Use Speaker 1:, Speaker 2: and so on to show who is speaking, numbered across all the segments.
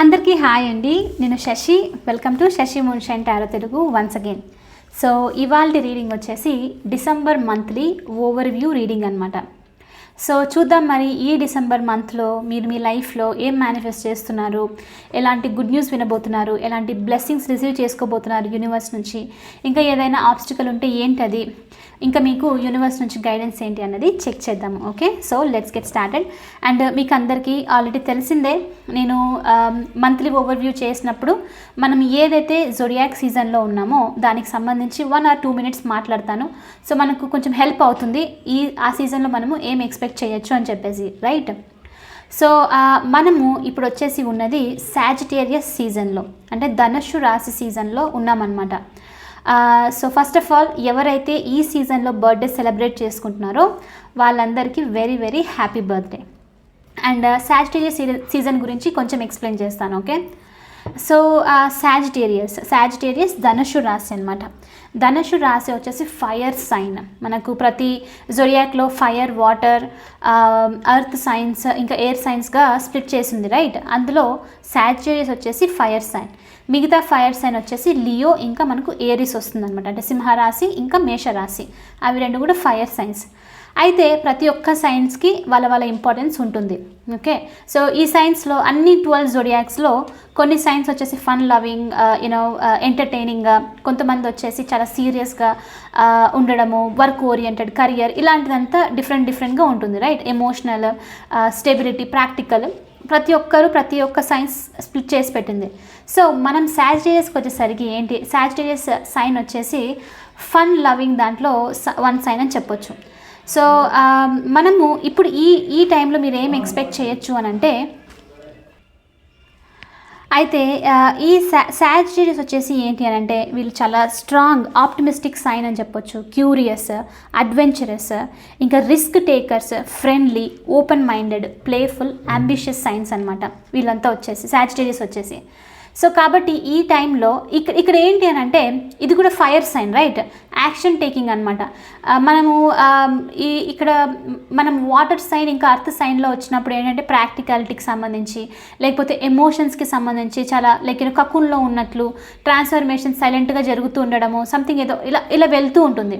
Speaker 1: అందరికీ హాయ్ అండి. నేను Shashi. Welcome to Shashi moonshine tarot Telugu once again so ఇవాళ రీడింగ్ వచ్చేసి December monthly overview reading అనమాట సో చూద్దాం మరి ఈ డిసెంబర్ మంత్లో మీరు మీ లైఫ్లో ఏం మేనిఫెస్ట్ చేస్తున్నారు? ఎలాంటి గుడ్ న్యూస్ వినబోతున్నారు? ఎలాంటి బ్లెస్సింగ్స్ రిసీవ్ చేసుకోబోతున్నారు యూనివర్స్ నుంచి? ఇంకా ఏదైనా ఆబ్స్టికల్ ఉంటే ఏంటది? ఇంకా మీకు యూనివర్స్ నుంచి గైడెన్స్ ఏంటి అన్నది చెక్ చేద్దాము okay so let's get started and మీకు అందరికీ ఆల్రెడీ తెలిసిందే నేను um, మంత్లీ ఓవర్వ్యూ చేసినప్పుడు మనం ఏదైతే జొడియాక్ సీజన్లో ఉన్నామో దానికి సంబంధించి వన్ ఆర్ టూ మినిట్స్ మాట్లాడతాను. సో మనకు కొంచెం హెల్ప్ అవుతుంది ఈ ఆ సీజన్లో మనము ఏం ఎక్స్పెక్ట్ చేయొచ్చు అని చెప్పేసి రైట్ సో uh, మనము ఇప్పుడు వచ్చేసి ఉన్నది సాజిటేరియస్ సీజన్లో అంటే ధనుషు రాశి సీజన్లో ఉన్నామన్నమాట. సో ఫస్ట్ ఆఫ్ ఆల్ ఎవరైతే ఈ సీజన్లో బర్త్డే సెలబ్రేట్ చేసుకుంటున్నారో వాళ్ళందరికీ very very happy birthday and Sagittarius season గురించి కొంచెం ఎక్స్ప్లెయిన్ చేస్తాను ఓకే సో సాజిటేరియస్ సాజిటేరియస్ ధనుషు రాశి అనమాట ధనుషు రాశి వచ్చేసి ఫైర్ సైన్ మనకు ప్రతి జొరియాక్లో ఫైర్ వాటర్ అర్త్ సైన్స్ ఇంకా ఎయిర్ సైన్స్గా స్ప్లిట్ చేసింది రైట్ అందులో సాజిటేరియస్ వచ్చేసి ఫైర్ సైన్ మిగతా ఫైర్ సైన్ వచ్చేసి లియో ఇంకా మనకు ఏరిస్ వస్తుంది అనమాట అంటే సింహరాశి ఇంకా మేషరాశి. అవి రెండు కూడా ఫైర్ సైన్స్. అయితే ప్రతి ఒక్క సైన్స్కి వాళ్ళ వాళ్ళ ఇంపార్టెన్స్ ఉంటుంది. ఓకే? సో ఈ సైన్స్లో అన్ని ట్వెల్వ్ జొడియాక్స్లో కొన్ని సైన్స్ వచ్చేసి ఫన్ లవింగ్ యూనో ఎంటర్టైనింగ్గా కొంతమంది వచ్చేసి చాలా సీరియస్గా ఉండడము వర్క్ ఓరియంటెడ్ కరియర్ ఇలాంటిదంతా డిఫరెంట్ డిఫరెంట్గా ఉంటుంది రైట్? Emotional stability practical. ప్రతి ఒక్కరు ప్రతి ఒక్క సైన్స్ స్ప్లిట్ చేసి పెట్టింది. సో మనం సాజిటేరియస్కి వచ్చేసరికి ఏంటి? సాజిటేరియస్ సైన్ వచ్చేసి ఫన్ లవింగ్ దాంట్లో వన్ సైన్ అని చెప్పొచ్చు. సో మనము ఇప్పుడు ఈ ఈ టైంలో మీరు ఏం ఎక్స్పెక్ట్ చేయొచ్చు అని అంటే అయితే ఈ సా సాజిటేరియస్ వచ్చేసి ఏంటి అని అంటే వీళ్ళు చాలా స్ట్రాంగ్ ఆప్టిమిస్టిక్ సైన్ అని చెప్పొచ్చు. క్యూరియస్ అడ్వెంచరస్ ఇంకా risk takers friendly open minded playful ambitious signs అనమాట వీళ్ళంతా వచ్చేసి సాజిటేరియస్ వచ్చేసి. సో కాబట్టి ఈ టైంలో ఇక్కడ ఇక్కడ ఏంటి అని అంటే ఇది కూడా fire sign right? Action taking అనమాట మనము ఈ ఇక్కడ మనం వాటర్ సైన్ ఇంకా అర్త్ సైన్లో వచ్చినప్పుడు ఏంటంటే ప్రాక్టికాలిటీకి సంబంధించి లేకపోతే ఎమోషన్స్కి సంబంధించి చాలా లైక్ కకున్లో ఉన్నట్లు ట్రాన్స్ఫర్మేషన్ సైలెంట్గా జరుగుతూ ఉండడము సంథింగ్ ఏదో ఇలా ఇలా వెళ్తూ ఉంటుంది.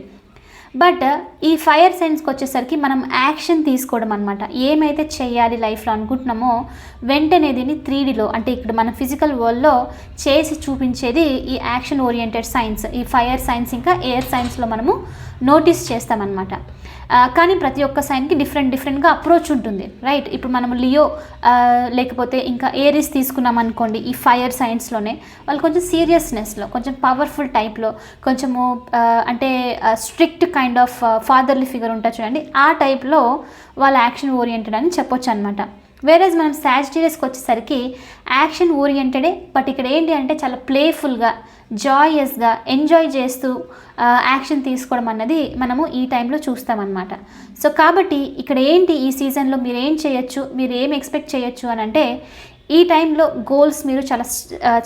Speaker 1: బట్ ఈ ఫైర్ సైన్స్కి వచ్చేసరికి మనం యాక్షన్ తీసుకోవడం అనమాట ఏమైతే చేయాలి లైఫ్లో అనుకుంటున్నామో వెంటనే దీన్ని త్రీడీలో అంటే ఇక్కడ మన ఫిజికల్ వరల్డ్లో చేసి చూపించేది ఈ యాక్షన్ ఓరియంటెడ్ సైన్స్. ఈ ఫైర్ సైన్స్ ఇంకా ఎయిర్ సైన్స్లో మనము నోటీస్ చేస్తామన్నమాట. కానీ ప్రతి ఒక్క సైన్కి డిఫరెంట్ డిఫరెంట్గా అప్రోచ్ ఉంటుంది. రైట్? ఇప్పుడు మనం లియో లేకపోతే ఇంకా ఏరిస్ తీసుకున్నాం అనుకోండి ఈ ఫైర్ సైన్స్లోనే వాళ్ళు కొంచెం సీరియస్నెస్లో కొంచెం పవర్ఫుల్ టైప్లో కొంచెము అంటే strict kind of fatherly figure ఉంటుంది చూడండి ఆ టైప్లో వాళ్ళ యాక్షన్ ఓరియంటెడ్ అని చెప్పొచ్చు అనమాట వేరేజ్ మనం సాజిటేరియస్కి వచ్చేసరికి యాక్షన్ ఓరియంటెడే బట్ ఇక్కడ ఏంటి అంటే చాలా ప్లేఫుల్గా జాయస్గా ఎంజాయ్ చేస్తూ యాక్షన్ తీసుకోవడం అన్నది మనము ఈ టైంలో చూస్తామన్నమాట. సో కాబట్టి ఇక్కడ ఏంటి ఈ సీజన్లో మీరు ఏం చేయొచ్చు మీరు ఏం ఎక్స్పెక్ట్ చేయొచ్చు అని అంటే ఈ టైంలో గోల్స్ మీరు చాలా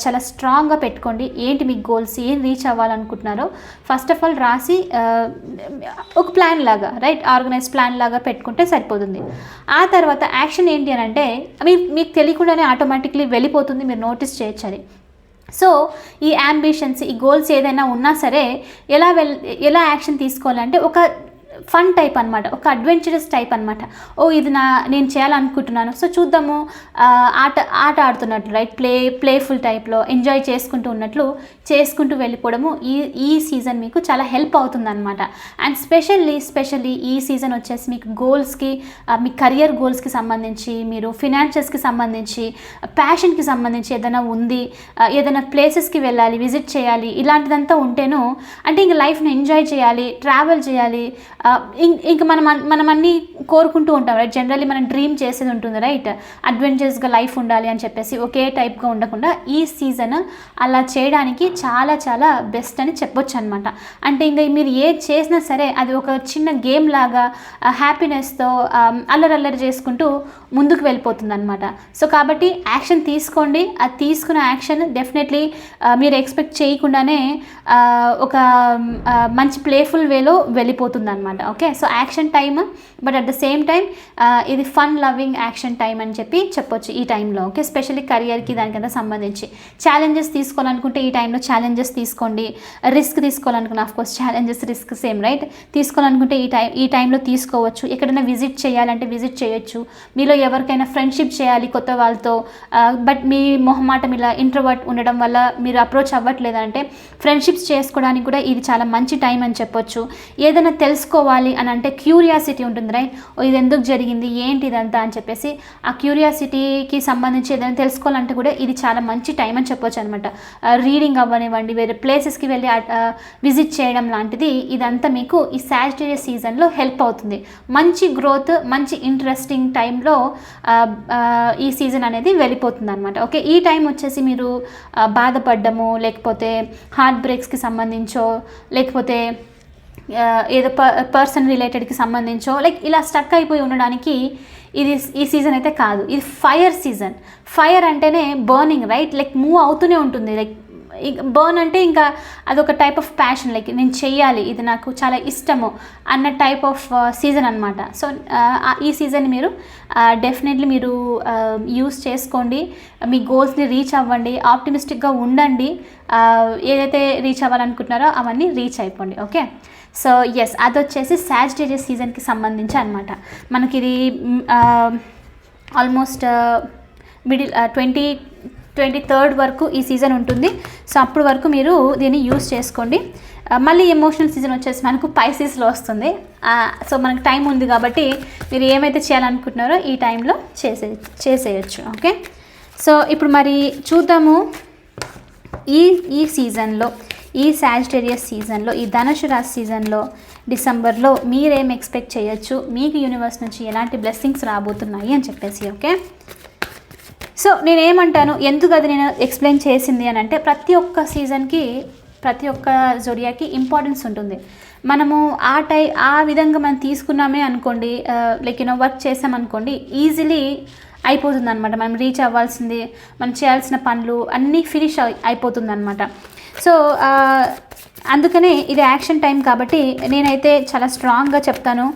Speaker 1: చాలా స్ట్రాంగ్గా పెట్టుకోండి. ఏంటి మీ గోల్స్ ఏం రీచ్ అవ్వాలనుకుంటున్నారో? ఫస్ట్ ఆఫ్ ఆల్ రాసి ఒక ప్లాన్ లాగా రైట్ ఆర్గనైజ్ ప్లాన్ లాగా పెట్టుకుంటే సరిపోతుంది. ఆ తర్వాత యాక్షన్ ఏంటి అని అంటే మీ మీకు తెలియకుండానే ఆటోమేటిక్లీ వెళ్ళిపోతుంది మీరు నోటీస్ చేయొచ్చు అది సో ఈ అంబిషన్స్ ఈ గోల్స్ ఏదైనా ఉన్నా సరే ఎలా వెల్ ఎలా యాక్షన్ తీసుకోవాలంటే ఒక ఫన్ టైప్ అనమాట ఒక అడ్వెంచరస్ టైప్ అనమాట ఓ ఇది నా నేను చేయాలనుకుంటున్నాను. సో చూద్దాము ఆట ఆట ఆడుతున్నట్లు రైట్ ప్లే ప్లేఫుల్ టైప్లో ఎంజాయ్ చేసుకుంటూ ఉన్నట్లు చేసుకుంటూ వెళ్ళిపోవడము ఈ ఈ సీజన్ మీకు చాలా హెల్ప్ అవుతుంది అనమాట అండ్ స్పెషల్లీ స్పెషల్లీ ఈ సీజన్ వచ్చేసి మీకు గోల్స్కి మీ కెరియర్ గోల్స్కి సంబంధించి మీరు ఫినాన్షియల్స్కి సంబంధించి ప్యాషన్కి సంబంధించి ఏదైనా ఉంది ఏదైనా ప్లేసెస్కి వెళ్ళాలి విజిట్ చేయాలి ఇలాంటిదంతా ఉంటేను అంటే ఇంక లైఫ్ని ఎంజాయ్ చేయాలి ట్రావెల్ చేయాలి ఇంక మనం మనం అన్నీ కోరుకుంటూ ఉంటాం రైట్ జనరల్లీ మనం డ్రీమ్ చేసేది ఉంటుంది రైట్ అడ్వెంచర్స్గా లైఫ్ ఉండాలి అని చెప్పేసి ఒకే టైప్గా ఉండకుండా ఈ సీజన్ అలా చేయడానికి చాలా చాలా బెస్ట్ అని చెప్పొచ్చు అనమాట అంటే ఇంకా మీరు ఏది చేసినా సరే అది ఒక చిన్న గేమ్ లాగా హ్యాపీనెస్తో అల్లరల్లరి చేసుకుంటూ ముందుకు వెళ్ళిపోతుంది అనమాట సో కాబట్టి యాక్షన్ తీసుకోండి. అది తీసుకున్న యాక్షన్ డెఫినెట్లీ మీరు ఎక్స్పెక్ట్ చేయకుండానే ఒక మంచి ప్లేఫుల్ వేలో వెళ్ళిపోతుంది అనమాట అనమాట okay so action time but at the same time ఇది ఫన్ లవింగ్ యాక్షన్ టైం అని చెప్పి చెప్పొచ్చు ఈ టైంలో ఓకే స్పెషల్లీ కెరియర్కి దానికంతా సంబంధించి. ఛాలెంజెస్ తీసుకోవాలనుకుంటే ఈ టైంలో ఛాలెంజెస్ తీసుకోండి. Risk తీసుకోవాలనుకున్న of course challenges risk same right తీసుకోవాలనుకుంటే ఈ టైం ఈ టైంలో తీసుకోవచ్చు. ఎక్కడైనా విజిట్ చేయాలంటే విజిట్ చేయొచ్చు. మీలో ఎవరికైనా ఫ్రెండ్షిప్ చేయాలి కొత్త వాళ్ళతో. Uh, బట్ మీ మొహమాటం ఇలా ఇంట్రోవర్ట్ ఉండడం వల్ల మీరు అప్రోచ్ అవ్వట్లేదంటే ఫ్రెండ్షిప్స్ చేసుకోవడానికి కూడా ఇది చాలా మంచి టైం అని చెప్పొచ్చు. ఏదైనా తెలుసుకోవాలి అని అంటే క్యూరియాసిటీ ఉంటుంది రైట్? ఇది ఎందుకు జరిగింది? ఏంటి ఇదంతా అని చెప్పేసి ఆ క్యూరియాసిటీకి సంబంధించి ఏదైనా తెలుసుకోవాలంటే కూడా ఇది చాలా మంచి టైం అని చెప్పొచ్చు అనమాట రీడింగ్ అవ్వనివ్వండి వేరే ప్లేసెస్కి వెళ్ళి విజిట్ చేయడం లాంటిది ఇదంతా మీకు ఈ సాజిటేరియస్ సీజన్లో హెల్ప్ అవుతుంది. మంచి గ్రోత్ మంచి ఇంట్రెస్టింగ్ టైంలో ఈ సీజన్ అనేది వెళ్ళిపోతుంది అనమాట ఓకే ఈ టైం వచ్చేసి మీరు బాధపడ్డము లేకపోతే హార్ట్ బ్రేక్స్కి సంబంధించో లేకపోతే ఏదో ప పర్సన్ రిలేటెడ్కి సంబంధించో లైక్ ఇలా స్టక్ అయిపోయి ఉండడానికి ఇది ఈ సీజన్ అయితే కాదు. ఇది ఫైర్ సీజన్ ఫైర్ అంటేనే బర్నింగ్ రైట్ లైక్ మూవ్ అవుతూనే ఉంటుంది. లైక్ బర్న్ అంటే ఇంకా అదొక టైప్ ఆఫ్ ప్యాషన్ లైక్ నేను చెయ్యాలి ఇది నాకు చాలా ఇష్టము అన్న టైప్ ఆఫ్ సీజన్ అనమాట సో ఈ సీజన్ మీరు డెఫినెట్లీ మీరు యూస్ చేసుకోండి. మీ గోల్స్ని రీచ్ అవ్వండి. ఆప్టిమిస్టిక్గా ఉండండి. ఏదైతే రీచ్ అవ్వాలనుకుంటున్నారో అవన్నీ రీచ్ అయిపోండి. ఓకే సో ఎస్ అది వచ్చేసి సాజిటేరియస్ సీజన్కి సంబంధించి అనమాట మనకి ఇది almost middle twenty twenty third వరకు ఈ సీజన్ ఉంటుంది. సో అప్పుడు వరకు మీరు దీన్ని యూస్ చేసుకోండి. మళ్ళీ ఎమోషనల్ సీజన్ వచ్చేసి మనకు పైసీస్లో వస్తుంది. సో మనకు టైం ఉంది కాబట్టి మీరు ఏమైతే చేయాలనుకుంటున్నారో ఈ టైంలో చేసే చేసేయచ్చు ఓకే సో ఇప్పుడు మరి చూద్దాము ఈ ఈ సీజన్లో ఈ సాజిటేరియస్ సీజన్లో ఈ ధనుసు రాశి సీజన్లో డిసెంబర్లో మీరేం ఎక్స్పెక్ట్ చేయొచ్చు? మీకు యూనివర్స్ నుంచి ఎలాంటి బ్లెస్సింగ్స్ రాబోతున్నాయి అని చెప్పేసి ఓకే సో నేనేమంటాను? ఎందుకు అది నేను ఎక్స్ప్లెయిన్ చేసింది అని అంటే ప్రతి ఒక్క సీజన్కి ప్రతి ఒక్క జొడియాకి ఇంపార్టెన్స్ ఉంటుంది. మనము ఆ టై ఆ విధంగా మనం తీసుకున్నామే అనుకోండి uh, లైక్ యూనో వర్క్ చేసామనుకోండి ఈజీలీ అయిపోతుంది అనమాట మనం రీచ్ అవ్వాల్సింది మనం చేయాల్సిన పనులు అన్నీ ఫినిష్ అయిపోతుంది అనమాట సో అందుకనే ఇది యాక్షన్ టైం కాబట్టి నేనైతే చాలా స్ట్రాంగ్గా చెప్తాను.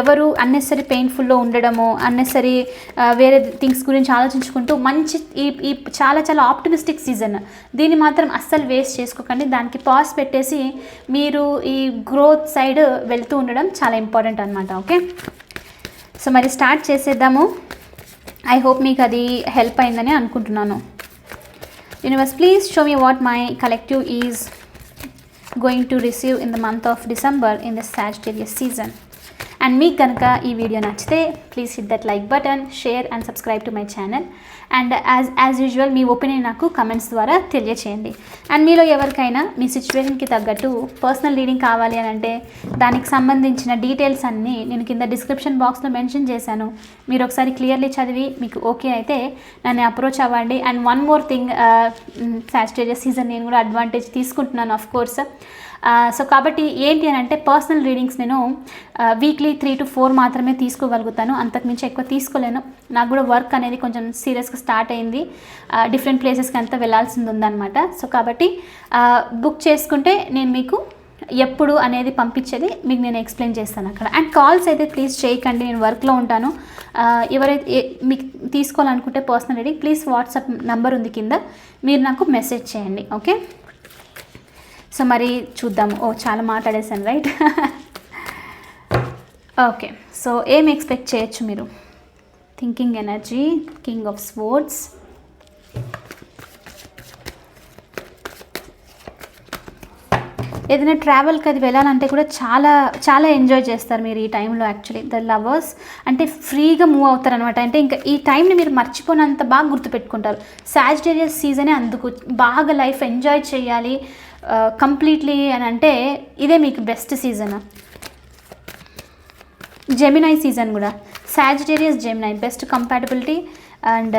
Speaker 1: ఎవరు అన్నెసరీ పెయిన్ఫుల్లో ఉండడము అన్నెసరీ వేరే థింగ్స్ గురించి ఆలోచించుకుంటూ మంచి ఈ ఈ చాలా చాలా ఆప్టిమిస్టిక్ సీజన్. దీన్ని మాత్రం అస్సలు వేస్ట్ చేసుకోకండి. దానికి పాస్ పెట్టేసి మీరు ఈ గ్రోత్ సైడ్ వెళ్తూ ఉండడం చాలా ఇంపార్టెంట్ అనమాట ఓకే? సో మరి స్టార్ట్ చేసేద్దాము. ఐ హోప్ మీకు అది హెల్ప్ అయిందని అనుకుంటున్నాను. universe please show me what my collective is going to receive in the month of december in the sagittarius season. And మీకు కనుక ఈ వీడియో నచ్చితే please hit that like button share and subscribe to my channel and as as usual me opinion నాకు comments ద్వారా తెలియచేయండి. And మీలో ఎవరికైనా మీ సిచ్యువేషన్కి తగ్గట్టు పర్సనల్ రీడింగ్ కావాలి అని అంటే దానికి సంబంధించిన డీటెయిల్స్ అన్నీ నేను కింద డిస్క్రిప్షన్ బాక్స్లో మెన్షన్ చేశాను. మీరు ఒకసారి క్లియర్లీ చదివి మీకు ఓకే అయితే నన్ను అప్రోచ్ అవ్వండి. And one more thing Sagittarius season నేను కూడా అడ్వాంటేజ్ తీసుకుంటున్నాను ఆఫ్ కోర్స్ సో కాబట్టి ఏంటి అని అంటే పర్సనల్ రీడింగ్స్ నేను వీక్లీ త్రీ టు ఫోర్ మాత్రమే తీసుకోగలుగుతాను. అంతకుమించి ఎక్కువ తీసుకోలేను. నాకు కూడా వర్క్ అనేది కొంచెం సీరియస్గా స్టార్ట్ అయింది. డిఫరెంట్ ప్లేసెస్కి అంతా వెళ్ళాల్సింది ఉందన్నమాట. సో కాబట్టి బుక్ చేసుకుంటే నేను మీకు ఎప్పుడు అనేది పంపించేది మీకు నేను ఎక్స్ప్లెయిన్ చేస్తాను అక్కడ. అండ్ కాల్స్ అయితే ప్లీజ్ చేయకండి. నేను వర్క్లో ఉంటాను. ఎవరైతే మీకు తీసుకోవాలనుకుంటే personal reading please WhatsApp number ఉంది కింద. మీరు నాకు మెసేజ్ చేయండి. ఓకే సో మరి చూద్దాము. ఓ చాలా మాట్లాడేశాను రైట్ ఓకే సో ఏం ఎక్స్పెక్ట్ చేయొచ్చు మీరు? Thinking energy king of swords ఏదైనా ట్రావెల్కి అది వెళ్ళాలంటే కూడా చాలా చాలా ఎంజాయ్ చేస్తారు మీరు ఈ టైంలో యాక్చువల్లీ ద లవర్స్ అంటే ఫ్రీగా మూవ్ అవుతారు అనమాట అంటే ఇంకా ఈ టైంని మీరు మర్చిపోయినంత బాగా గుర్తుపెట్టుకుంటారు. సాజిటేరియస్ సీజనే అందుకు బాగా లైఫ్ ఎంజాయ్ చేయాలి. కంప్లీట్లీ అని అంటే ఇదే మీకు బెస్ట్ సీజన్ జెమినై సీజన్ కూడా. Sagittarius Gemini best compatibility and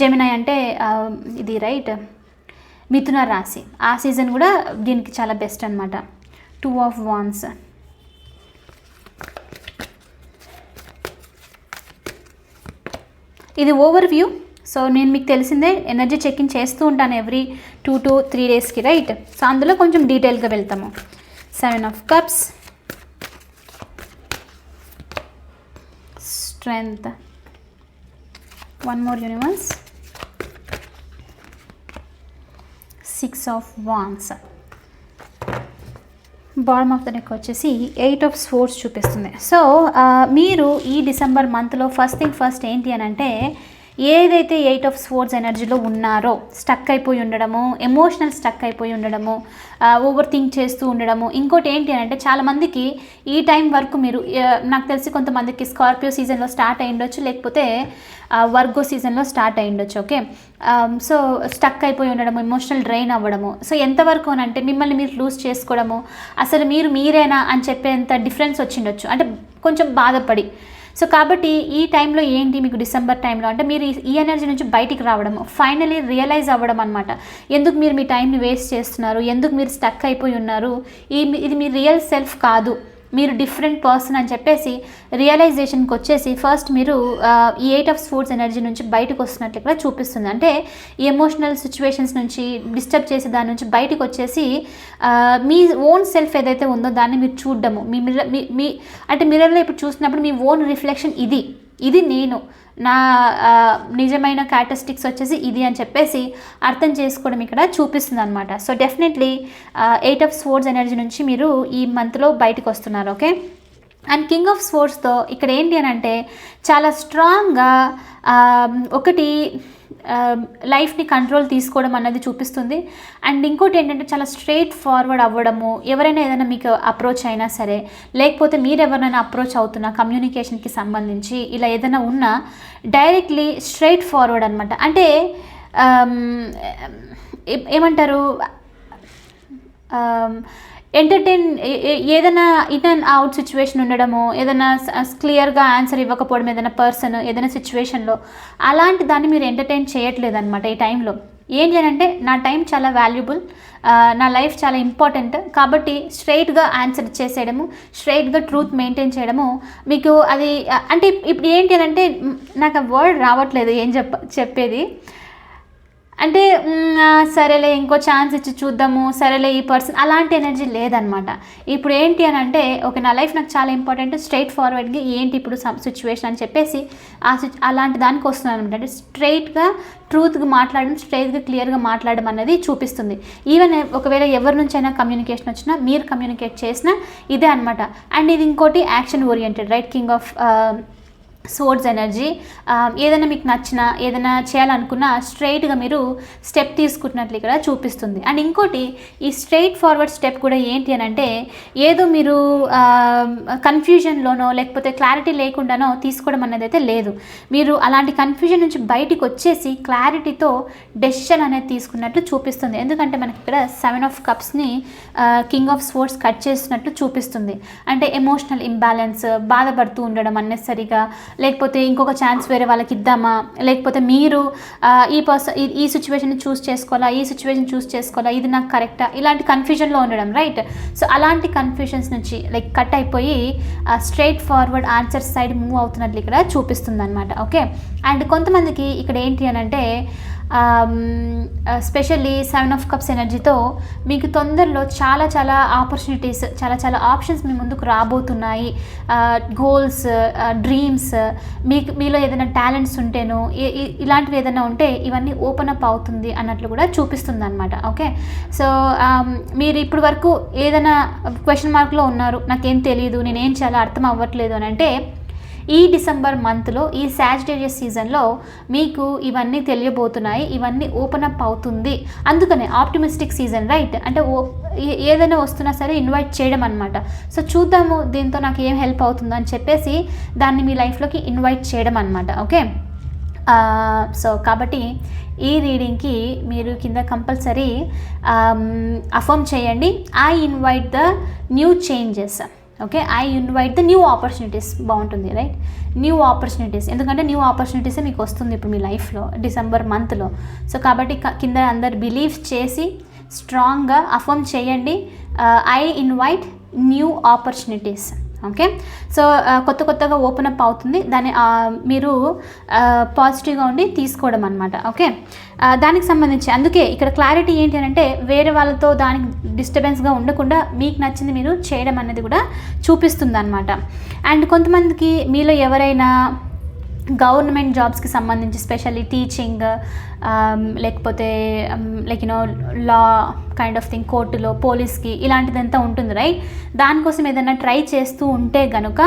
Speaker 1: Gemini అంటే ఇది రైట్ మిథున రాశి. ఆ సీజన్ కూడా దీనికి చాలా బెస్ట్ అనమాట టూ ఆఫ్ వాన్స్ ఇది ఓవర్ వ్యూ సో నేను మీకు తెలిసిందే ఎనర్జీ చెకింగ్ చేస్తూ ఉంటాను ఎవ్రీ టూ టు త్రీ డేస్కి రైట్ సో అందులో కొంచెం డీటెయిల్గా వెళ్తాము. Seven of cups strength one more universe six of wands bottom of the deck వచ్చేసి ఎయిట్ ఆఫ్ స్పోర్ట్స్ చూపిస్తుంది. సో uh, మీరు ఈ డిసెంబర్ మంత్లో ఫస్ట్ థింగ్ ఫస్ట్ ఏంటి అని అంటే ఏదైతే ఎయిట్ ఆఫ్ స్పోర్ట్స్ ఎనర్జీలో ఉన్నారో స్టక్ అయిపోయి ఉండడము ఎమోషనల్ స్టక్ అయిపోయి ఉండడము ఓవర్ థింక్ చేస్తూ ఉండడము ఇంకోటి ఏంటి అని అంటే చాలామందికి ఈ టైం వరకు మీరు నాకు తెలిసి కొంతమందికి స్కార్పియో సీజన్లో స్టార్ట్ అయి ఉండొచ్చు లేకపోతే వర్గో సీజన్లో స్టార్ట్ అయి ఉండొచ్చు ఓకే సో స్టక్ అయిపోయి ఉండడము ఎమోషనల్ డ్రైన్ అవ్వడము. సో ఎంతవరకు అని అంటే మిమ్మల్ని మీరు లూజ్ చేసుకోవడము అసలు మీరు మీరేనా అని చెప్పేంత డిఫరెన్స్ వచ్చిండొచ్చు. అంటే కొంచెం బాధపడి సో కాబట్టి ఈ టైంలో ఏంటి మీకు డిసెంబర్ టైంలో అంటే మీరు ఈ- ఈ ఎనర్జీ నుంచి బయటికి రావడం ఫైనలీ రియలైజ్ అవ్వడం అనమాట ఎందుకు మీరు మీ టైంని వేస్ట్ చేస్తున్నారు? ఎందుకు మీరు స్టక్ అయిపోయి ఉన్నారు? ఈ ఇది మీ రియల్ సెల్ఫ్ కాదు. మీరు డిఫరెంట్ పర్సన్ అని చెప్పేసి రియలైజేషన్కి వచ్చేసి ఫస్ట్ మీరు ఈ ఎయిట్ ఆఫ్ స్పోర్ట్స్ ఎనర్జీ నుంచి బయటకు వస్తున్నట్లు కూడా చూపిస్తుంది. అంటే ఈ ఎమోషనల్ సిచ్యువేషన్స్ నుంచి డిస్టర్బ్ చేసే దాని నుంచి బయటకు వచ్చేసి మీ ఓన్ సెల్ఫ్ ఏదైతే ఉందో దాన్ని మీరు చూడడము. మీ మిర్రర్ మీ మీ అంటే మిర్రర్లో ఇప్పుడు చూసినప్పుడు మీ ఓన్ రిఫ్లెక్షన్ ఇది. ఇది నేను. నా నిజమైన క్యారెక్టరిస్టిక్స్ వచ్చేసి ఇది అని చెప్పేసి అర్థం చేసుకోవడం ఇక్కడ చూపిస్తుంది అనమాట so definitely eight of swords energy నుంచి మీరు ఈ మంత్లో బయటకు వస్తున్నారు ఓకే అండ్ కింగ్ ఆఫ్ స్పోర్ట్స్తో ఇక్కడ ఏంటి అని అంటే చాలా స్ట్రాంగ్గా ఒకటి Um, లైఫ్ని కంట్రోల్ తీసుకోవడం అన్నది చూపిస్తుంది. అండ్ ఇంకోటి ఏంటంటే చాలా స్ట్రైట్ ఫార్వర్డ్ అవ్వడము ఎవరైనా ఏదైనా మీకు అప్రోచ్ అయినా సరే లేకపోతే మీరు ఎవరైనా అప్రోచ్ అవుతున్నా కమ్యూనికేషన్కి సంబంధించి ఇలా ఏదైనా ఉన్నా డైరెక్ట్లీ స్ట్రైట్ ఫార్వర్డ్ అనమాట అంటే um, ఏమంటారు? Um, ఎంటర్టైన్ ఏదైనా ఇన్ అండ్ అవుట్ సిచ్యువేషన్ ఉండడము ఏదైనా క్లియర్గా ఆన్సర్ ఇవ్వకపోవడం ఏదైనా పర్సన్ ఏదైనా సిచ్యువేషన్లో అలాంటి దాన్ని మీరు ఎంటర్టైన్ చేయట్లేదు అనమాట ఈ టైంలో ఏంటి అని అంటే నా టైం చాలా వాల్యుబుల్ నా లైఫ్ చాలా ఇంపార్టెంట్ కాబట్టి స్ట్రైట్గా ఆన్సర్ ఇచ్చేసేయడము స్ట్రైట్గా ట్రూత్ మెయింటైన్ చేయడము మీకు అది అంటే ఇప్పుడు ఏంటి అని అంటే నాకు ఆ వర్డ్ రావట్లేదు ఏం చెప్ప చెప్పేది. అంటే సరేలే ఇంకో ఛాన్స్ ఇచ్చి చూద్దాము సరేలే ఈ పర్సన్ అలాంటి ఎనర్జీ లేదనమాట ఇప్పుడు ఏంటి అని అంటే ఓకే నా లైఫ్ నాకు చాలా ఇంపార్టెంట్ స్ట్రైట్ ఫార్వర్డ్గా ఏంటి ఇప్పుడు సిచ్యువేషన్ అని చెప్పేసి ఆ సిచ్ అలాంటి దానికి వస్తున్నాను అనమాట. అంటే స్ట్రైట్గా ట్రూత్గా మాట్లాడడం స్ట్రైట్గా క్లియర్గా మాట్లాడడం అనేది చూపిస్తుంది. ఈవెన్ ఒకవేళ ఎవరి నుంచైనా కమ్యూనికేషన్ వచ్చినా మీరు కమ్యూనికేట్ చేసినా ఇదే అనమాట అండ్ ఇది ఇంకోటి action oriented right? King of swords energy um, ఏదైనా మీకు నచ్చిన ఏదైనా చేయాలనుకున్నా స్ట్రైట్గా మీరు స్టెప్ తీసుకుంటున్నట్లు ఇక్కడ చూపిస్తుంది. అండ్ ఇంకోటి ఈ స్ట్రైట్ ఫార్వర్డ్ స్టెప్ కూడా ఏంటి అని అంటే ఏదో మీరు um, కన్ఫ్యూజన్లోనో లేకపోతే క్లారిటీ లేకుండానో తీసుకోవడం అనేది అయితే లేదు. మీరు అలాంటి కన్ఫ్యూజన్ నుంచి బయటికి వచ్చేసి క్లారిటీతో డెసిషన్ అనేది తీసుకున్నట్లు చూపిస్తుంది. ఎందుకంటే మనకి ఇక్కడ సెవెన్ ఆఫ్ కప్స్ని కింగ్ ఆఫ్ స్పోర్ట్స్ కట్ చేసినట్టు చూపిస్తుంది. అంటే ఎమోషనల్ ఇంబ్యాలెన్స్ బాధపడుతూ ఉండడం అన్నెసరిగా లేకపోతే ఇంకొక ఛాన్స్ వేరే వాళ్ళకి ఇద్దామా? లేకపోతే మీరు ఈ పర్సన్ ఈ సిచ్యువేషన్ చూస్ చేసుకోవాలా? ఈ సిచ్యువేషన్ చూస్ చేసుకోవాలా? ఇది నాకు కరెక్టా ఇలాంటి కన్ఫ్యూజన్లో ఉండడం రైట్ సో అలాంటి కన్ఫ్యూజన్స్ నుంచి లైక్ కట్ అయిపోయి straight forward answer side move అవుతున్నట్లు ఇక్కడ చూపిస్తుంది అనమాట ఓకే అండ్ కొంతమందికి ఇక్కడ ఏంటి అని అంటే స్పెషల్లీ సెవెన్ ఆఫ్ కప్స్ ఎనర్జీతో మీకు తొందరలో చాలా చాలా ఆపర్చునిటీస్ చాలా చాలా ఆప్షన్స్ మీ ముందుకు రాబోతున్నాయి. గోల్స్ డ్రీమ్స్ మీకు మీలో ఏదైనా టాలెంట్స్ ఉంటేనో ఇలాంటివి ఏదైనా ఉంటే ఇవన్నీ ఓపెన్ అప్ అవుతుంది అన్నట్లు కూడా చూపిస్తుంది అనమాట ఓకే సో మీరు ఇప్పటి వరకు ఏదైనా క్వశ్చన్ మార్క్లో ఉన్నారు నాకేం తెలియదు నేనేం చేయాలో అర్థం అవ్వట్లేదు అని అంటే ఈ డిసెంబర్ మంత్లో ఈ సాజిటేరియస్ సీజన్లో మీకు ఇవన్నీ తెలియబోతున్నాయి ఇవన్నీ ఓపెన్ అప్ అవుతుంది. అందుకనే ఆప్టిమిస్టిక్ సీజన్ రైట్? అంటే ఓ ఏ- ఏదైనా వస్తున్నా సరే ఇన్వైట్ చేయడం అనమాట సో చూద్దాము దీంతో నాకు ఏం హెల్ప్ అవుతుందో అని చెప్పేసి దాన్ని మీ లైఫ్లోకి ఇన్వైట్ చేయడం అనమాట ఓకే? సో కాబట్టి ఈ రీడింగ్కి మీరు కింద కంపల్సరీ అఫర్మ్ చేయండి. I invite the new changes okay I invite the new opportunities బాగుంటుంది రైట్ న్యూ ఆపర్చునిటీస్ ఎందుకంటే న్యూ ఆపర్చునిటీసే మీకు వస్తుంది ఇప్పుడు మీ లైఫ్లో డిసెంబర్ మంత్లో సో కాబట్టి కింద అందరు బిలీవ్ చేసి స్ట్రాంగ్గా అఫర్మ్ చేయండి. I invite new opportunities okay so uh, కొత్త కొత్తగా ఓపెన్ అప్ అవుతుంది. దాన్ని మీరు పాజిటివ్గా ఉండి తీసుకోవడం అనమాట ఓకే దానికి సంబంధించి అందుకే ఇక్కడ క్లారిటీ ఏంటి అని అంటే వేరే వాళ్ళతో దానికి డిస్టర్బెన్స్గా ఉండకుండా మీకు నచ్చింది మీరు చేయడం అనేది కూడా చూపిస్తుంది అనమాట అండ్ కొంతమందికి మీలో ఎవరైనా గవర్నమెంట్ జాబ్స్కి సంబంధించి స్పెషల్లీ టీచింగ్ um, లేకపోతే like you know law kind of thing కోర్టులో పోలీస్కి ఇలాంటిదంతా ఉంటుంది రైట్ దానికోసం ఏదైనా ట్రై చేస్తూ ఉంటే గనుక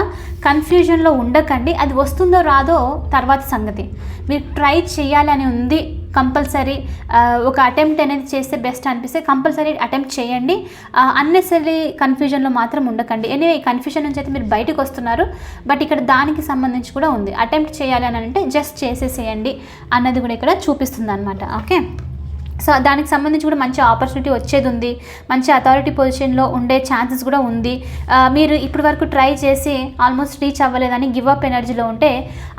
Speaker 1: కన్ఫ్యూజన్లో ఉండకండి అది వస్తుందో రాదో తర్వాత సంగతి. మీరు ట్రై చేయాలని ఉంది కంపల్సరీ ఒక అటెంప్ట్ అనేది చేస్తే బెస్ట్ అనిపిస్తే కంపల్సరీ అటెంప్ట్ చేయండి. అన్నెసరీ కన్ఫ్యూజన్లో మాత్రం ఉండకండి. ఎనీవే ఈ కన్ఫ్యూజన్ నుంచి అయితే మీరు బయటకు వస్తున్నారు. బట్ ఇక్కడ దానికి సంబంధించి కూడా ఉంది. అటెంప్ట్ చేయాలి అని అంటే జస్ట్ చేసేసేయండి అన్నది కూడా ఇక్కడ చూపిస్తుంది అనమాట ఓకే సో దానికి సంబంధించి కూడా మంచి ఆపర్చునిటీ వచ్చేది ఉంది. మంచి అథారిటీ పొజిషన్లో ఉండే ఛాన్సెస్ కూడా ఉంది. మీరు ఇప్పటి వరకు ట్రై చేసి ఆల్మోస్ట్ రీచ్ అవ్వలేదని గివ్ అప్ ఎనర్జీలో ఉంటే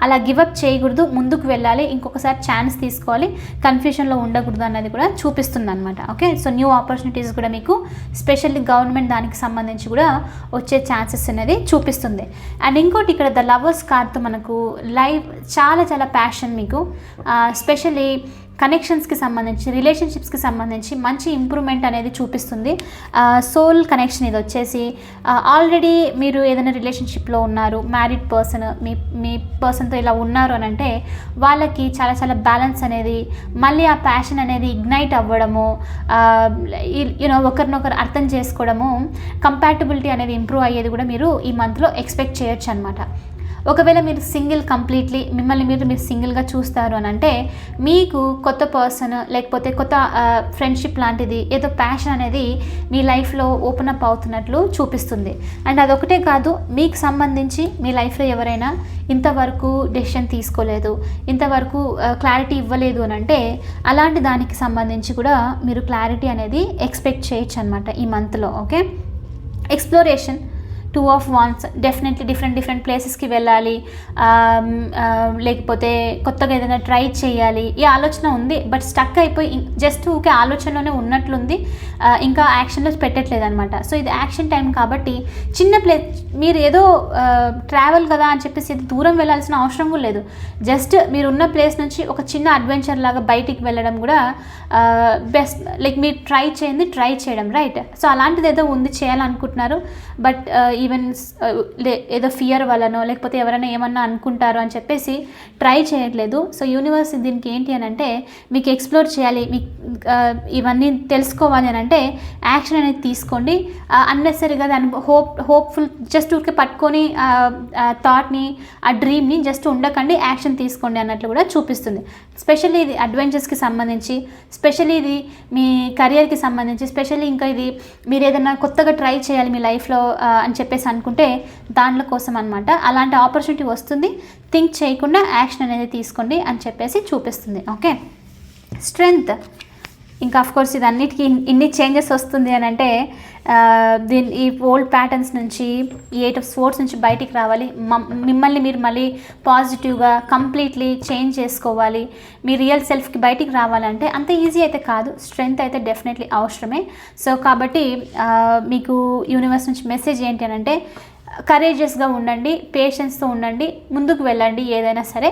Speaker 1: అలా గివ్ అప్ చేయకూడదు ముందుకు వెళ్ళాలి ఇంకొకసారి ఛాన్స్ తీసుకోవాలి కన్ఫ్యూషన్లో ఉండకూడదు అన్నది కూడా చూపిస్తుంది అనమాట ఓకే సో న్యూ ఆపర్చునిటీస్ కూడా మీకు స్పెషల్లీ గవర్నమెంట్ దానికి సంబంధించి కూడా వచ్చే ఛాన్సెస్ అనేది చూపిస్తుంది. అండ్ ఇంకోటి ఇక్కడ ద లవర్స్ కార్డ్తో మనకు లైఫ్ చాలా చాలా ప్యాషన్ మీకు. స్పెషల్లీ కనెక్షన్స్కి సంబంధించి రిలేషన్షిప్స్కి సంబంధించి మంచి ఇంప్రూవ్మెంట్ అనేది చూపిస్తుంది. సోల్ కనెక్షన్ ఇది వచ్చేసి ఆల్రెడీ మీరు ఏదైనా రిలేషన్షిప్లో ఉన్నారు మ్యారీడ్ పర్సన్ మీ మీ పర్సన్తో ఇలా ఉన్నారు అని అంటే వాళ్ళకి చాలా చాలా బ్యాలెన్స్ అనేది మళ్ళీ ఆ ప్యాషన్ అనేది ఇగ్నైట్ అవ్వడము యూనో ఒకరినొకరు అర్థం చేసుకోవడము కంపాటబిలిటీ అనేది ఇంప్రూవ్ అయ్యేది కూడా మీరు ఈ మంత్లో ఎక్స్పెక్ట్ చేయొచ్చు అనమాట ఒకవేళ మీరు సింగిల్ కంప్లీట్లీ మిమ్మల్ని మీరు మీరు సింగిల్గా చూస్తారు అని అంటే మీకు కొత్త పర్సన్ లేకపోతే కొత్త ఫ్రెండ్షిప్ లాంటిది ఏదో ప్యాషన్ అనేది మీ లైఫ్లో ఓపెన్ అప్ అవుతున్నట్లు చూపిస్తుంది. అండ్ అదొకటే కాదు మీకు సంబంధించి మీ లైఫ్లో ఎవరైనా ఇంతవరకు డెసిషన్ తీసుకోలేదు ఇంతవరకు క్లారిటీ ఇవ్వలేదు అని అంటే అలాంటి దానికి సంబంధించి కూడా మీరు క్లారిటీ అనేది ఎక్స్పెక్ట్ చేయొచ్చు అనమాట ఈ మంత్లో okay? Exploration two of wands definitely different different ప్లేసెస్కి వెళ్ళాలి. లేకపోతే కొత్తగా ఏదైనా ట్రై చేయాలి. ఈ ఆలోచన ఉంది బట్ స్టక్ అయిపోయి జస్ట్ ఊకే ఆలోచనలోనే ఉన్నట్లుంది. ఇంకా యాక్షన్లో పెట్టట్లేదు అనమాట సో ఇది యాక్షన్ టైం కాబట్టి చిన్న ప్లేస్ మీరు ఏదో ట్రావెల్ కదా అని చెప్పేసి ఇది దూరం వెళ్ళాల్సిన అవసరం కూడా లేదు. జస్ట్ మీరు ఉన్న ప్లేస్ నుంచి ఒక చిన్న అడ్వెంచర్ లాగా బయటికి వెళ్ళడం కూడా బెస్ట్ లైక్ మీరు ట్రై చేయండి ట్రై చేయడం రైట్? సో అలాంటిది ఏదో ఉంది చేయాలనుకుంటున్నారు. బట్ ఈవెన్ ఏదో ఫియర్ వల్లనో లేకపోతే ఎవరైనా ఏమన్నా అనుకుంటారో అని చెప్పేసి ట్రై చేయట్లేదు. సో యూనివర్స్ దీనికి ఏంటి అని అంటే మీకు ఎక్స్ప్లోర్ చేయాలి. మీకు ఇవన్నీ తెలుసుకోవాలి అని అంటే యాక్షన్ అనేది తీసుకోండి. అన్నెసరీగా దాని హోప్ హోప్ఫుల్ జస్ట్ ఊరికే పట్టుకొని థాట్ని ఆ డ్రీమ్ని జస్ట్ ఉండకండి యాక్షన్ తీసుకోండి అన్నట్లు కూడా చూపిస్తుంది. స్పెషల్లీ ఇది అడ్వెంచర్స్కి సంబంధించి స్పెషల్లీ ఇది మీ కెరియర్కి సంబంధించి స్పెషల్లీ ఇంకా ఇది మీరు ఏదైనా కొత్తగా ట్రై చేయాలి మీ లైఫ్లో అని చెప్పేసి అనుకుంటే దాంట్లో కోసం అనమాట అలాంటి ఆపర్చునిటీ వస్తుంది థింక్ చేయకుండా యాక్షన్ అనేది తీసుకోండి అని చెప్పేసి చూపిస్తుంది. ఓకే స్ట్రెంగ్త్ ఇంకా అఫ్కోర్స్ ఇదన్నిటికీ ఇన్ని చేంజెస్ వస్తుంది అని అంటే దీని ఈ ఓల్డ్ ప్యాటర్న్స్ నుంచి ఈ ఎయిట్ ఆఫ్ స్పోర్ట్స్ నుంచి బయటికి రావాలి. మిమ్మల్ని మీరు మళ్ళీ పాజిటివ్గా కంప్లీట్లీ చేంజ్ చేసుకోవాలి. మీ రియల్ సెల్ఫ్కి బయటికి రావాలంటే అంత ఈజీ అయితే కాదు. స్ట్రెంగ్త్ అయితే డెఫినెట్లీ అవసరమే. సో కాబట్టి మీకు యూనివర్స్ నుంచి మెసేజ్ ఏంటి అని అంటే కరేజియస్గా ఉండండి పేషెన్స్తో ఉండండి ముందుకు వెళ్ళండి ఏదైనా సరే.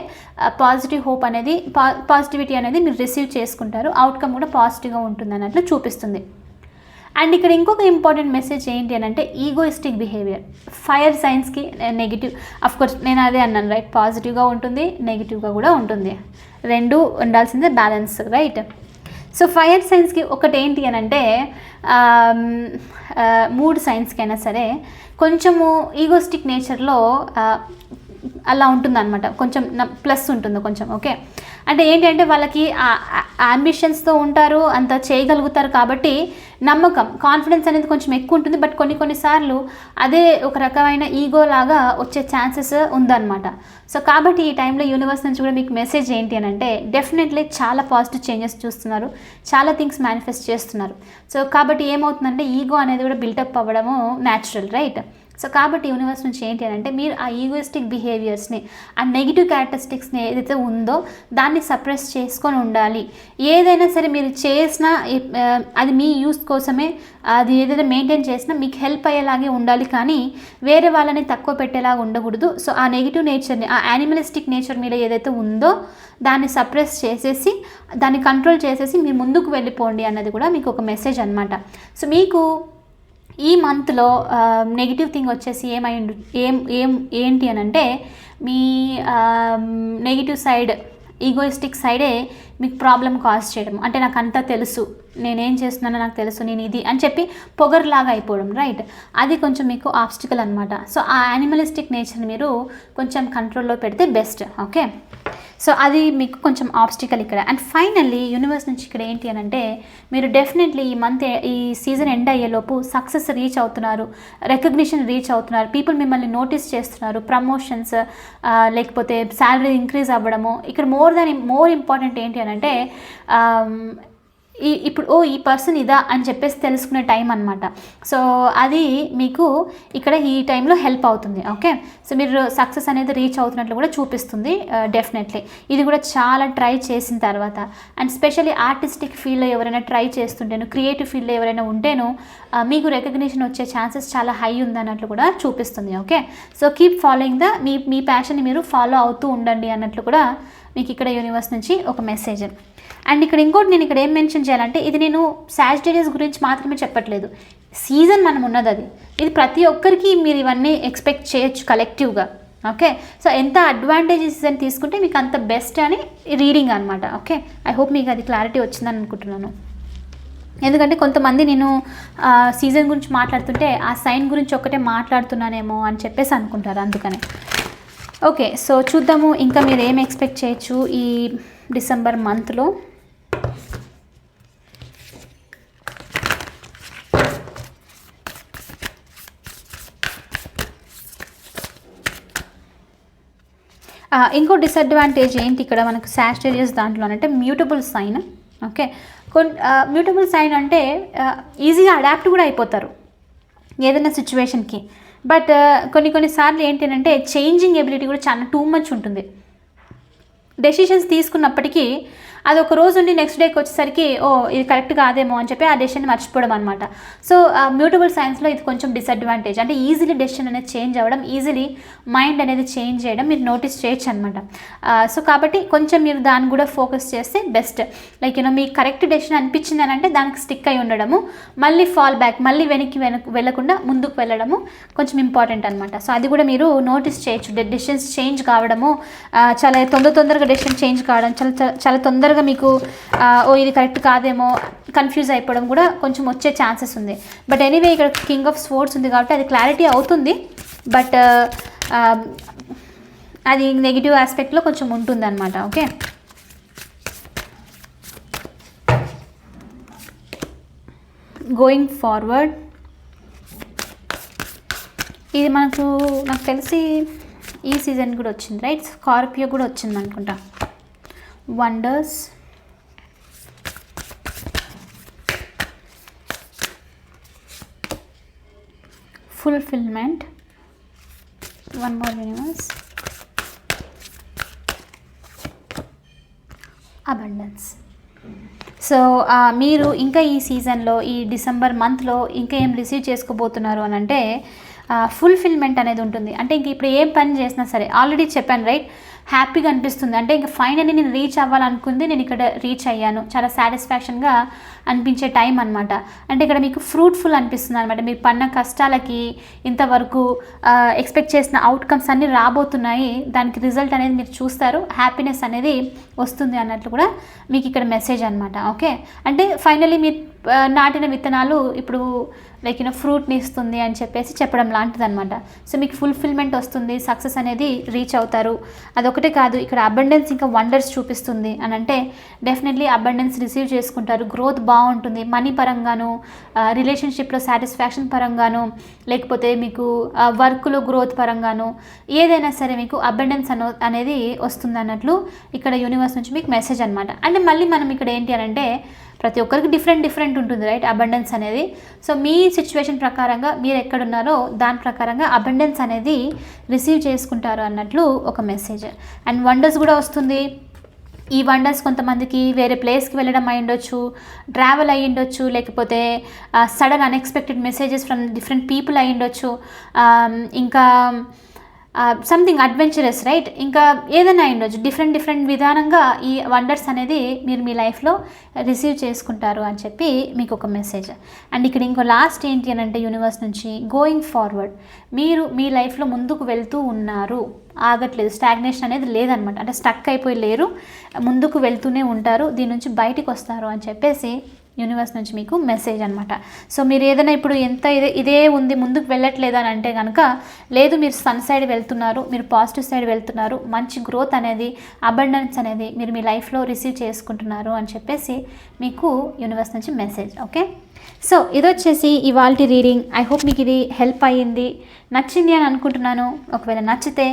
Speaker 1: పాజిటివ్ హోప్ అనేది పా పాజిటివిటీ అనేది మీరు రిసీవ్ చేసుకుంటారు. అవుట్కమ్ కూడా పాజిటివ్గా ఉంటుంది అన్నట్లు చూపిస్తుంది. అండ్ ఇక్కడ ఇంకొక ఇంపార్టెంట్ మెసేజ్ ఏంటి అని అంటే ఈగోయిస్టిక్ బిహేవియర్ ఫైర్ సైన్స్కి నెగిటివ్ కోర్స్ నేను అదే అన్నాను రైట్ పాజిటివ్గా ఉంటుంది నెగిటివ్గా కూడా ఉంటుంది. రెండు ఉండాల్సిందే బ్యాలెన్స్ రైట్ సో ఫైర్ సైన్స్కి ఒకటి ఏంటి అని అంటే మూడు సైన్స్కి అయినా సరే కొంచెము ఈగోస్టిక్ నేచర్లో అలా ఉంటుందన్నమాట. కొంచెం ప్లస్ ఉంటుంది కొంచెం ఓకే? అంటే ఏంటి అంటే వాళ్ళకి అంబిషన్స్తో ఉంటారు అంత చేయగలుగుతారు కాబట్టి నమ్మకం కాన్ఫిడెన్స్ అనేది కొంచెం ఎక్కువ ఉంటుంది. బట్ కొన్ని కొన్నిసార్లు అదే ఒక రకమైన ఈగో లాగా వచ్చే ఛాన్సెస్ ఉందన్నమాట. సో కాబట్టి ఈ టైంలో యూనివర్స్ నుంచి కూడా మీకు మెసేజ్ ఏంటి అని అంటే డెఫినెట్లీ చాలా పాజిటివ్ చేంజెస్ చూస్తున్నారు. చాలా థింగ్స్ మేనిఫెస్ట్ చేస్తున్నారు. సో కాబట్టి ఏమవుతుందంటే ఈగో అనేది కూడా బిల్టప్ అవ్వడము న్యాచురల్ రైట్ సో కాబట్టి యూనివర్స్ నుంచి ఏంటి అని అంటే మీరు ఆ ఈగోయిస్టిక్ బిహేవియర్స్ని ఆ నెగిటివ్ క్యారెక్టరిస్టిక్స్ని ఏదైతే ఉందో దాన్ని సప్రెస్ చేసుకొని ఉండాలి. ఏదైనా సరే మీరు చేసినా అది మీ యూస్ కోసమే అది ఏదైతే మెయింటైన్ చేసినా మీకు హెల్ప్ అయ్యేలాగే ఉండాలి కానీ వేరే వాళ్ళని తక్కువ పెట్టేలాగా ఉండకూడదు. సో ఆ నెగిటివ్ నేచర్ని ఆ యానిమలిస్టిక్ నేచర్ మీద ఏదైతే ఉందో దాన్ని సప్రెస్ చేసేసి దాన్ని కంట్రోల్ చేసేసి మీరు ముందుకు వెళ్ళిపోండి అన్నది కూడా మీకు ఒక మెసేజ్ అనమాట సో మీకు ఈ మంత్లో నెగిటివ్ థింగ్ వచ్చేసి ఏమై ఏం ఏం ఏంటి అని అంటే మీ నెగిటివ్ సైడ్ ఈగోయిస్టిక్ సైడే మీకు ప్రాబ్లం కాజ్ చేయడం. అంటే నాకు అంతా తెలుసు. నేనేం చేస్తున్నానో నాకు తెలుసు నేను ఇది అని చెప్పి పొగరులాగా అయిపోవడం రైట్ అది కొంచెం మీకు ఆబ్స్టికల్ అనమాట సో ఆ యానిమలిస్టిక్ నేచర్ని మీరు కొంచెం కంట్రోల్లో పెడితే బెస్ట్ ఓకే సో అది మీకు కొంచెం ఆబ్స్టికల్ ఇక్కడ. అండ్ ఫైనల్లీ యూనివర్స్ నుంచి ఇక్కడ ఏంటి అని అంటే మీరు డెఫినెట్లీ ఈ మంత్ ఈ సీజన్ ఎండ్ అయ్యేలోపు సక్సెస్ రీచ్ అవుతున్నారు రికగ్నిషన్ రీచ్ అవుతున్నారు పీపుల్ మిమ్మల్ని నోటీస్ చేస్తున్నారు ప్రమోషన్స్ లేకపోతే శాలరీ ఇంక్రీజ్ అవ్వడము. ఇక్కడ మోర్ దాన్ మోర్ ఇంపార్టెంట్ ఏంటి అని అంటే ఈ ఇప్పుడు ఓ ఈ పర్సన్ ఇదా అని చెప్పేసి తెలుసుకునే టైం అనమాట సో అది మీకు ఇక్కడ ఈ టైంలో హెల్ప్ అవుతుంది ఓకే? సో మీరు సక్సెస్ అనేది రీచ్ అవుతున్నట్లు కూడా చూపిస్తుంది డెఫినెట్లీ. ఇది కూడా చాలా ట్రై చేసిన తర్వాత. అండ్ స్పెషల్లీ ఆర్టిస్టిక్ ఫీల్డ్లో ఎవరైనా ట్రై చేస్తుంటేను క్రియేటివ్ ఫీల్డ్లో ఎవరైనా ఉంటేను మీకు రికగ్నిషన్ వచ్చే ఛాన్సెస్ చాలా హై ఉందన్నట్లు కూడా చూపిస్తుంది okay? So keep following the మీ మీ ప్యాషన్ని మీరు ఫాలో అవుతూ ఉండండి అన్నట్లు కూడా మీకు ఇక్కడ యూనివర్స్ నుంచి ఒక మెసేజ్ అండ్ ఇక్కడ ఇంకోటి నేను ఇక్కడ ఏం మెన్షన్ చేయాలంటే ఇది నేను సాజిటేరియస్ గురించి మాత్రమే చెప్పట్లేదు. సీజన్ మనం ఉన్నది అది. ఇది ప్రతి ఒక్కరికి మీరు ఇవన్నీ ఎక్స్పెక్ట్ చేయొచ్చు కలెక్టివ్గా ఓకే సో ఎంత అడ్వాంటేజెస్ అని తీసుకుంటే మీకు అంత బెస్ట్ అని రీడింగ్ అనమాట ఓకే ఐ హోప్ మీకు అది క్లారిటీ వచ్చిందని అనుకుంటున్నాను. ఎందుకంటే కొంతమంది నేను సీజన్ గురించి మాట్లాడుతుంటే ఆ సైన్ గురించి ఒక్కటే మాట్లాడుతున్నానేమో అని చెప్పేసి అనుకుంటారు. అందుకనే. ఓకే సో చూద్దాము. ఇంకా మీరు ఏం ఎక్స్పెక్ట్ చేయొచ్చు ఈ డిసెంబర్ మంత్లో? ఇంకో డిసడ్వాంటేజ్ ఏంటి ఇక్కడ మనకు శాస్టేరియస్ దాంట్లో అంటే మ్యూటబుల్ సైన్ ఓకే? కొన్ మ్యూటబుల్ సైన్ అంటే ఈజీగా అడాప్ట్ కూడా అయిపోతారు. ఏదైనా సిచ్యువేషన్కి బట్ కొన్ని కొన్నిసార్లు ఏంటి అంటే చేంజింగ్ ఎబిలిటీ కూడా చాలా టూ మచ్ ఉంటుంది. డెసిషన్స్ తీసుకున్నప్పటికీ అది ఒక రోజు ఉండి నెక్స్ట్ డేకి వచ్చేసరికి ఓ ఇది కరెక్ట్ కాదేమో అని చెప్పి ఆ డెసిషన్ మర్చిపోవడం అనమాట సో మ్యూటబుల్ సైన్స్లో ఇది కొంచెం డిసడ్వాంటేజ్ అంటే ఈజీలీ డెసిషన్ అనేది చేంజ్ అవ్వడం ఈజీలీ మైండ్ అనేది చేంజ్ చేయడం మీరు నోటీస్ చేయొచ్చు అనమాట సో కాబట్టి కొంచెం మీరు దాన్ని కూడా ఫోకస్ చేస్తే బెస్ట్ లైక్ యూనో మీకు కరెక్ట్ డెసిషన్ అనిపించింది అని అంటే దానికి స్టిక్ అయి ఉండడము మళ్ళీ ఫాల్ బ్యాక్ మళ్ళీ వెనక్కి వెనక్కి వెళ్ళకుండా ముందుకు వెళ్ళడము కొంచెం ఇంపార్టెంట్ అనమాట సో అది కూడా మీరు నోటీస్ చేయొచ్చు. డెసిషన్స్ చేంజ్ కావడము చాలా తొందర తొందరగా డెసిషన్ చేంజ్ కావడం చాలా చాలా- తొందరగా తొందరగా మీకు ఓ ఇది కరెక్ట్ కాదేమో కన్ఫ్యూజ్ అయిపోవడం కూడా కొంచెం వచ్చే ఛాన్సెస్ ఉంది. బట్ ఎనీవే ఇక్కడ కింగ్ ఆఫ్ స్పోర్ట్స్ ఉంది కాబట్టి అది క్లారిటీ అవుతుంది. బట్ అది నెగిటివ్ ఆస్పెక్ట్లో కొంచెం ఉంటుంది అనమాట ఓకే గోయింగ్ ఫార్వర్డ్ ఇది మనకు నాకు తెలిసి ఈ సీజన్ కూడా వచ్చింది రైట్ స్కార్పియో కూడా వచ్చింది అనుకుంటా wonders. Fulfilment. One more universe abundance. So మీరు ఇంకా ఈ సీజన్లో ఈ డిసెంబర్ మంత్లో ఇంకా ఏం రిసీవ్ చేసుకోబోతున్నారు అని అంటే ఫుల్ఫిల్మెంట్ అనేది ఉంటుంది. అంటే ఇంక ఇప్పుడు ఏం పని చేసినా సరే ఆల్రెడీ చెప్పాను రైట్? హ్యాపీగా అనిపిస్తుంది. అంటే ఇంకా ఫైనల్లీ నేను రీచ్ అవ్వాలనుకుంది నేను ఇక్కడ రీచ్ అయ్యాను. చాలా సాటిస్ఫాక్షన్గా అనిపించే టైం అనమాట అంటే ఇక్కడ మీకు ఫ్రూట్ఫుల్ అనిపిస్తుంది అనమాట మీరు పన్న కష్టాలకి ఇంతవరకు ఎక్స్పెక్ట్ చేసిన అవుట్కమ్స్ అన్నీ రాబోతున్నాయి. దానికి రిజల్ట్ అనేది మీరు చూస్తారు. హ్యాపీనెస్ అనేది వస్తుంది అన్నట్లు కూడా మీకు ఇక్కడ మెసేజ్ అనమాట ఓకే అంటే ఫైనలీ మీరు నాటిన విత్తనాలు ఇప్పుడు లైక్ యూనో ఫ్రూట్ని ఇస్తుంది అని చెప్పేసి చెప్పడం లాంటిది అనమాట సో మీకు ఫుల్ఫిల్మెంట్ వస్తుంది సక్సెస్ అనేది రీచ్ అవుతారు. అదొకటే కాదు ఇక్కడ అబండెన్స్ ఇంకా వండర్స్ చూపిస్తుంది అని అంటే డెఫినెట్లీ అబండెన్స్ రిసీవ్ చేసుకుంటారు. గ్రోత్ బాగుంటుంది మనీ పరంగాను రిలేషన్షిప్లో సాటిస్ఫాక్షన్ పరంగాను లేకపోతే మీకు వర్క్లో గ్రోత్ పరంగాను ఏదైనా సరే మీకు అబండెన్స్ అను అనేది వస్తుంది అన్నట్లు ఇక్కడ యూనివర్స్ నుంచి మీకు మెసేజ్ అనమాట అంటే మళ్ళీ మనం ఇక్కడ ఏంటి అని అంటే ప్రతి ఒక్కరికి డిఫరెంట్ డిఫరెంట్ ఉంటుంది రైట్ అబండెన్స్ అనేది. సో మీ సిచ్యువేషన్ ప్రకారంగా మీరు ఎక్కడున్నారో దాని ప్రకారంగా అబండెన్స్ అనేది రిసీవ్ చేసుకుంటారు అన్నట్లు ఒక మెసేజ్ అండ్ వండర్స్ కూడా వస్తుంది. ఈ వండర్స్ కొంతమందికి వేరే ప్లేస్కి వెళ్ళడం అయి ఉండొచ్చు ట్రావెల్ అయి ఉండొచ్చు లేకపోతే sudden unexpected messages from different people అయి ఉండొచ్చు. Um, ఇంకా సంథింగ్ అడ్వెంచరస్ రైట్ ఇంకా ఏదైనా ఉండొచ్చు డిఫరెంట్ డిఫరెంట్ విధానంగా ఈ వండర్స్ అనేది మీరు మీ లైఫ్లో రిసీవ్ చేసుకుంటారు అని చెప్పి మీకు ఒక మెసేజ్ అండ్ ఇక్కడ ఇంకో లాస్ట్ ఏంటి అని అంటే యూనివర్స్ నుంచి గోయింగ్ ఫార్వర్డ్ మీరు మీ లైఫ్లో ముందుకు వెళ్తూ ఉన్నారు. ఆగట్లేదు. స్టాగ్నేషన్ అనేది లేదనమాట. అంటే స్టక్ అయిపోయి లేరు. ముందుకు వెళ్తూనే ఉంటారు. దీని నుంచి బయటికి వస్తారు అని చెప్పేసి యూనివర్స్ నుంచి మీకు మెసేజ్ అనమాట సో మీరు ఏదైనా ఇప్పుడు ఎంత ఇదే ఇదే ఉంది ముందుకు వెళ్ళట్లేదు అని అంటే కనుక లేదు మీరు సన్ సైడ్ వెళ్తున్నారు మీరు పాజిటివ్ సైడ్ వెళ్తున్నారు మంచి గ్రోత్ అనేది అబండెన్స్ అనేది మీరు మీ లైఫ్లో రిసీవ్ చేసుకుంటున్నారు అని చెప్పేసి మీకు యూనివర్స్ నుంచి మెసేజ్ ఓకే సో ఇది వచ్చేసి ఇవాల్టి రీడింగ్ ఐ హోప్ మీకు ఇది హెల్ప్ అయ్యింది. నచ్చింది అని అనుకుంటున్నాను. ఒకవేళ నచ్చితే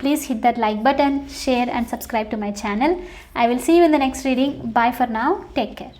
Speaker 1: please hit that like button share and subscribe to my channel I will see you in the next reading bye for now take care